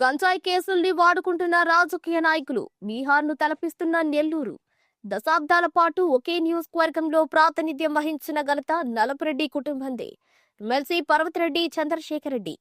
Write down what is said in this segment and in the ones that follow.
గంజాయి కేసుల్ని వాడుకుంటున్న రాజకీయ నాయకులు బీహార్ను తలపిస్తున్న నెల్లూరు. దశాబ్దాల పాటు ఒకే నియోజకవర్గంలో ప్రాతినిధ్యం వహించిన ఘనత నలపరెడ్డి కుటుంబందే. ఎమ్మెల్సీ పర్వతరెడ్డి చంద్రశేఖర్ రెడ్డి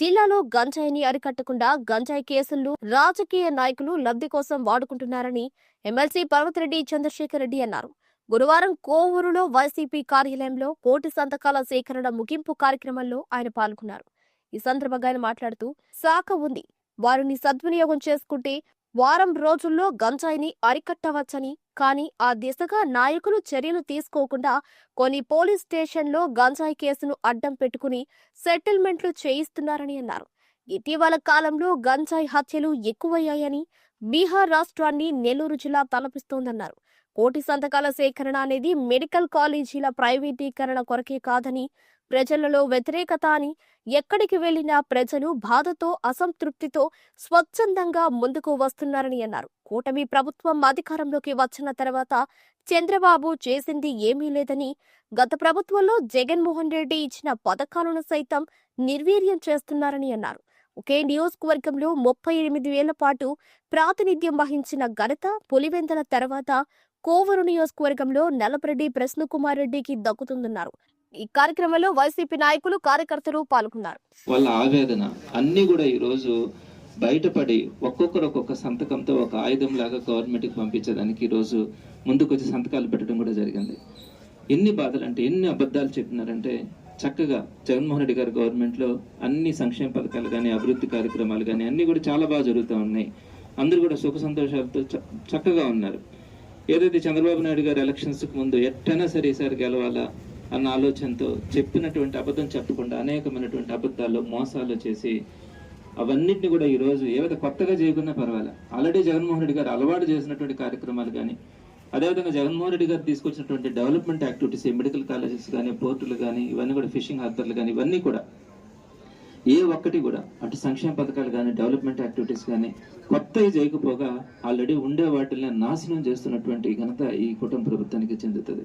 జిల్లాలో గంజాయిని అరికట్టకుండా గంజాయి కేసులను రాజకీయ నాయకులు లబ్ధి కోసం వాడుకుంటున్నారని ఎమ్మెల్సీ పర్వతరెడ్డి చంద్రశేఖర్ రెడ్డి అన్నారు. గురువారం కోవూరులో వైసీపీ కార్యాలయంలో కోటి సంతకాల సేకరణ ముగింపు కార్యక్రమంలో ఆయన పాల్గొన్నారు. ఈ సందర్భంగా ఆయన మాట్లాడుతూ శాఖ ఉంది. వారిని సద్వినియోగం చేసుకుంటే వారం రోజుల్లో గంజాయిని అరికట్టవచ్చని కానీ ఆ దిశగా నాయకులు చర్యలు తీసుకోకుండా కొన్ని పోలీస్ స్టేషన్లో గంజాయి కేసును అడ్డం పెట్టుకుని సెటిల్మెంట్లు చేయిస్తున్నారని అన్నారు. ఇటీవల కాలంలో గంజాయి హత్యలు ఎక్కువయ్యాయని బీహార్ రాష్ట్రాన్ని నెల్లూరు జిల్లా తలపిస్తోందన్నారు. కోటి సంతకాల సేకరణ అనేది మెడికల్ కాలేజీల ప్రైవేటీకరణ కొరకే కాదని ప్రజలలో వ్యతిరేకత అని ఎక్కడికి వెళ్ళినా ప్రజలు బాధతో అసంతృప్తితో స్వచ్ఛందంగా ముందుకు వస్తున్నారని అన్నారు. కూటమి ప్రభుత్వం అధికారంలోకి వచ్చిన తర్వాత చంద్రబాబు చేసింది ఏమీ లేదని గత ప్రభుత్వంలో జగన్మోహన్ రెడ్డి ఇచ్చిన పథకాలను సైతం నిర్వీర్యం చేస్తున్నారని అన్నారు. ఒకే నియోజకవర్గంలో ముప్పై ఎనిమిది వేల పాటు ప్రాతినిధ్యం వహించిన ఘనత పులివెందల తర్వాత కోవూరు నియోజకవర్గంలో నలపరెడ్డి ప్రశ్నకుమార్ రెడ్డికి దక్కుతుందన్నారు. ఈ కార్యక్రమంలో వైసీపీ నాయకులు కార్యకర్తలు పాల్గొన్నారు. వాళ్ళ ఆవేదన అన్నీ కూడా ఈరోజు బయటపడి ఒక్కొక్కరు ఒక్కొక్క సంతకంతో ఒక ఆయుధం లాగా గవర్నమెంట్కి పంపించడానికి ఈరోజు ముందుకు వచ్చి సంతకాలు పెట్టడం కూడా జరిగింది. ఎన్ని బాధలు అంటే ఎన్ని అబద్ధాలు చెప్పినారంటే చక్కగా జగన్మోహన్ రెడ్డి గారు గవర్నమెంట్లో అన్ని సంక్షేమ పథకాలు కానీ అభివృద్ధి కార్యక్రమాలు కానీ అన్నీ కూడా చాలా బాగా జరుగుతూ ఉన్నాయి. అందరూ కూడా సుఖ సంతోషాలతో చ- చక్కగా ఉన్నారు. ఏదైతే చంద్రబాబు నాయుడు గారు ఎలక్షన్స్కి ముందు ఎట్టైనా సరే ఈసారి గెలవాలా అన్న ఆలోచనతో చెప్పినటువంటి అబద్ధం చెప్పకుండా అనేకమైనటువంటి అబద్ధాలు మోసాలు చేసి అవన్నిటిని కూడా ఈరోజు ఏవైతే కొత్తగా చేయకున్నా పర్వాలే. ఆల్రెడీ జగన్మోహన్ రెడ్డి గారు అలవాటు చేసినటువంటి కార్యక్రమాలు కానీ అదేవిధంగా జగన్మోహన్ రెడ్డి గారు తీసుకొచ్చినటువంటి డెవలప్మెంట్ యాక్టివిటీస్ మెడికల్ కాలేజెస్ కానీ పోర్టులు కానీ ఇవన్నీ కూడా ఫిషింగ్ హార్బర్లు కానీ ఇవన్నీ కూడా ఏ ఒక్కటి కూడా అటు సంక్షేమ పథకాలు కానీ డెవలప్మెంట్ యాక్టివిటీస్ కానీ కొత్తవి చేయకపోగా ఆల్రెడీ ఉండే వాటిని నాశనం చేస్తున్నటువంటి ఘనత ఈ కుటుంబ ప్రభుత్వానికి చెందుతుంది.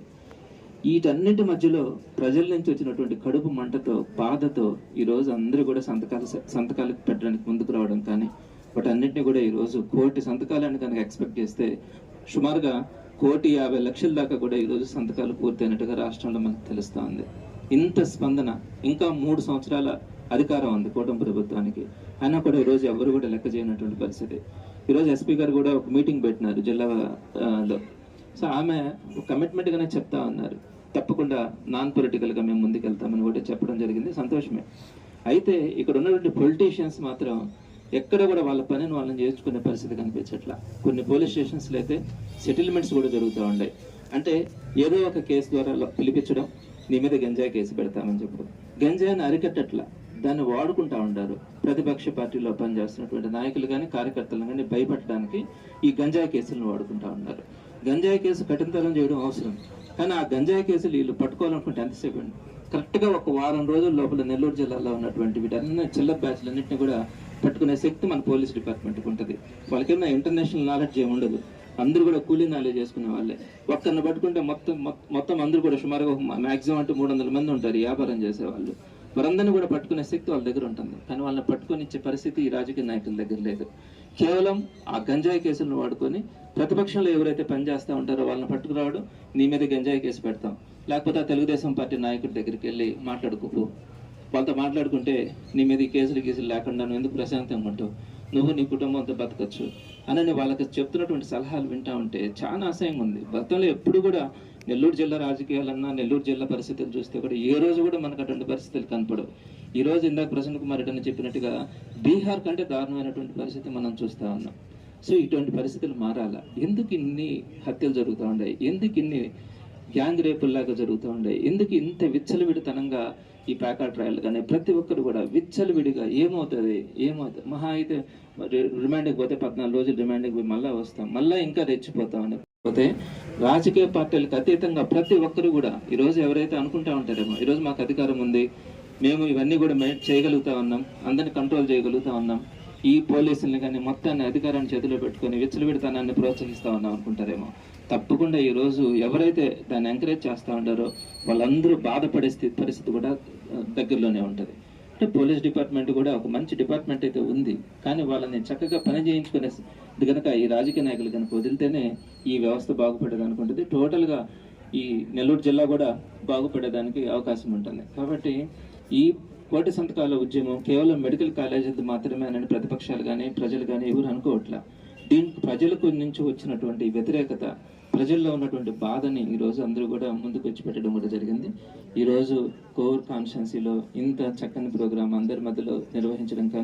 వీటన్నింటి మధ్యలో ప్రజల నుంచి వచ్చినటువంటి కడుపు మంటతో బాధతో ఈరోజు అందరూ కూడా సంతకాలు సంతకాలు పెట్టడానికి ముందుకు రావడం కానీ వాటన్నింటినీ కూడా ఈరోజు కోటి సంతకాలను కనుక ఎక్స్పెక్ట్ చేస్తే సుమారుగా కోటి యాభై లక్షల దాకా కూడా ఈరోజు సంతకాలు పూర్తయినట్టుగా రాష్ట్రంలో మనకు తెలుస్తూ ఉంది ఇంత స్పందన ఇంకా మూడు సంవత్సరాల అధికారం ఉంది కూటమి ప్రభుత్వానికి. అయినా కూడా ఈ రోజు ఎవరు కూడా లెక్క చేయనటువంటి పరిస్థితి. ఈరోజు ఎస్పీ గారు కూడా ఒక మీటింగ్ పెట్టినారు జిల్లా లో. సో ఆమె కమిట్మెంట్గానే చెప్తా ఉన్నారు. తప్పకుండా నాన్ పొలిటికల్గా మేము ముందుకెళ్తామని కూడా చెప్పడం జరిగింది. సంతోషమే. అయితే ఇక్కడ ఉన్నటువంటి పొలిటీషియన్స్ మాత్రం ఎక్కడ కూడా వాళ్ళ పనిని వాళ్ళని చేర్చుకునే పరిస్థితి కనిపించట్లా. కొన్ని పోలీస్ స్టేషన్స్లో అయితే సెటిల్మెంట్స్ కూడా జరుగుతూ ఉన్నాయి అంటే ఏదో ఒక కేసు ద్వారా పిలిపించడం నీ మీద గంజాయి కేసు పెడతామని చెప్పు గంజాయిని అరికట్టట్లా. దాన్ని వాడుకుంటా ఉంటారు ప్రతిపక్ష పార్టీలో పనిచేస్తున్నటువంటి నాయకులు కానీ కార్యకర్తలు కానీ భయపెట్టడానికి ఈ గంజాయి కేసులను వాడుకుంటా ఉన్నారు. గంజాయి కేసు కఠినతరం చేయడం అవసరం. కానీ ఆ గంజాయి కేసులు వీళ్ళు పట్టుకోవాలనుకుంటే ఎంతసేపు అండి? కరెక్ట్గా ఒక వారం రోజుల లోపల నెల్లూరు జిల్లాలో ఉన్నటువంటి వీటన్ని చిల్లర బ్యాచ్లన్నింటినీ కూడా పట్టుకునే శక్తి మన పోలీస్ డిపార్ట్మెంట్కి ఉంటుంది. వాళ్ళకేమైనా ఇంటర్నేషనల్ నాలెడ్జ్ ఏమి ఉండదు. అందరూ కూడా కూలీ నాలెడ్జ్ చేసుకునే వాళ్ళే. ఒక్కరిని పట్టుకుంటే మొత్తం మొత్తం- అందరూ కూడా సుమారుగా మాక్సిమం అంటే మూడు వందల మంది ఉంటారు వ్యాపారం చేసేవాళ్ళు. వారందరినీ కూడా పట్టుకునే శక్తి వాళ్ళ దగ్గర ఉంటుంది. కానీ వాళ్ళని పట్టుకొని ఇచ్చే పరిస్థితి ఈ రాజకీయ నాయకుల దగ్గర లేదు. కేవలం ఆ గంజాయి కేసులను వాడుకొని ప్రతిపక్షంలో ఎవరైతే పనిచేస్తూ ఉంటారో వాళ్ళని పట్టుకురావడం నీ మీద గంజాయి కేసు పెడతాం. లేకపోతే ఆ తెలుగుదేశం పార్టీ నాయకుడి దగ్గరికి వెళ్ళి మాట్లాడుకోపు. వాళ్ళతో మాట్లాడుకుంటే నీ మీద ఈ కేసులు గీసులు లేకుండా నువ్వు ఎందుకు ప్రశాంతంగా ఉంటావు? నువ్వు నీ కుటుంబంతో బతకచ్చు. అని వాళ్ళకి చెప్తున్నటువంటి సలహాలు వింటా ఉంటే చాలా అసహ్యంగా ఉంది. గతంలో ఎప్పుడు కూడా నెల్లూరు జిల్లా రాజకీయాలన్నా నెల్లూరు జిల్లా పరిస్థితులు చూస్తే కూడా ఏ రోజు కూడా మనకు అటువంటి పరిస్థితులు కనపడవు. ఈ రోజు ఇందాక ప్రసన్న కుమార్ రెడ్డి అని చెప్పినట్టుగా బీహార్ కంటే దారుణమైనటువంటి పరిస్థితి మనం చూస్తా ఉన్నాం. సో ఇటువంటి పరిస్థితులు మారాలా? ఎందుకు ఇన్ని హత్యలు జరుగుతూ ఉన్నాయి? ఎందుకు ఇన్ని గ్యాంగ్ రేపుల్లాగా జరుగుతూ ఉన్నాయి? ఎందుకు ఇంత విచ్చలవిడితనంగా ఈ ప్యాకాట్ ట్రయల్ కానీ ప్రతి ఒక్కరు కూడా విచ్చలవిడిగా ఏమవుతుంది? ఏమవుతుంది? మహా అయితే రిమాండ్కి పోతే పద్నాలుగు రోజులు రిమాండ్కి పోయి మళ్ళీ వస్తాం. మళ్ళీ ఇంకా రెచ్చిపోతామని పోతే రాజకీయ పార్టీలకు అతీతంగా ప్రతి ఒక్కరు కూడా ఈరోజు ఎవరైతే అనుకుంటా ఉంటారేమో ఈరోజు మాకు అధికారం ఉంది మేము ఇవన్నీ కూడా మే చేయగలుగుతా ఉన్నాం అందరిని కంట్రోల్ చేయగలుగుతా ఉన్నాం ఈ పోలీసుల్ని కానీ మొత్తాన్ని అధికారాన్ని చేతిలో పెట్టుకొని విచ్చలవిడితనాన్ని ప్రోత్సహిస్తా ఉన్నాం అనుకుంటారేమో. తప్పకుండా ఈ రోజు ఎవరైతే దాన్ని ఎంకరేజ్ చేస్తూ ఉంటారో వాళ్ళందరూ బాధపడే స్థితి పరిస్థితి కూడా దగ్గరలోనే ఉంటుంది. పోలీస్ డిపార్ట్మెంట్ కూడా ఒక మంచి డిపార్ట్మెంట్ అయితే ఉంది. కానీ వాళ్ళని చక్కగా పని చేయించుకునే కనుక ఈ రాజకీయ నాయకులు కనుక వదిలితేనే ఈ వ్యవస్థ బాగుపడేది అనుకుంటుంది. టోటల్గా ఈ నెల్లూరు జిల్లా కూడా బాగుపడేదానికి అవకాశం ఉంటుంది. కాబట్టి ఈ కోటి సంతకాల ఉద్యమం కేవలం మెడికల్ కాలేజీలది మాత్రమే అని ప్రతిపక్షాలు కానీ ప్రజలు కానీ ఎవరు అనుకోవట్లే. దీనికి ప్రజలకు నుంచి వచ్చినటువంటి వ్యతిరేకత ప్రజల్లో ఉన్నటువంటి బాధని ఈ రోజు అందరూ కూడా ముందుకు వచ్చి పెట్టడం కూడా జరిగింది. ఈ రోజు కోర్ కాన్స్టెన్సీలో ఇంత చక్కని ప్రోగ్రాం అందరి మధ్యలో నిర్వహించడం కానీ